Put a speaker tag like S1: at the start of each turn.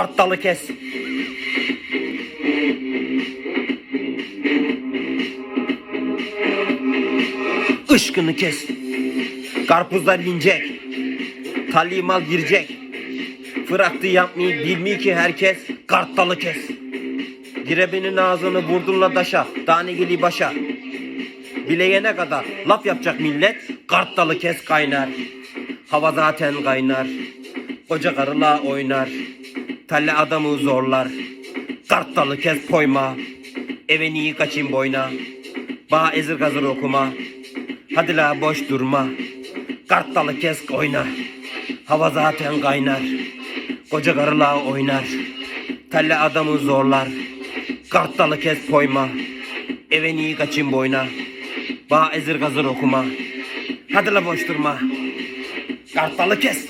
S1: Kartalı kes. Işkını kes. Karpuzlar inecek. Talimal girecek. Fıraktı yapmayı bilmiyor ki herkes. Kartalı kes. Girebenin ağzını vurdunla daşa. Tane geli başa. Bileyene kadar laf yapacak millet. Kartalı kes kaynar. Hava zaten kaynar. Koca karıla oynar. Talle adamı zorlar. Kartalı kes koyma. Eve niye kaçayım boyna. Bağ ezir gazır okuma. Hadi la boş durma. Kartalı kes koyna. Hava zaten kaynar. Koca karıla oynar. Talle adamı zorlar. Kartalı kes koyma. Eve niye kaçayım boyna. Bağ ezir gazır okuma. Hadi la boş durma. Kartalı kes.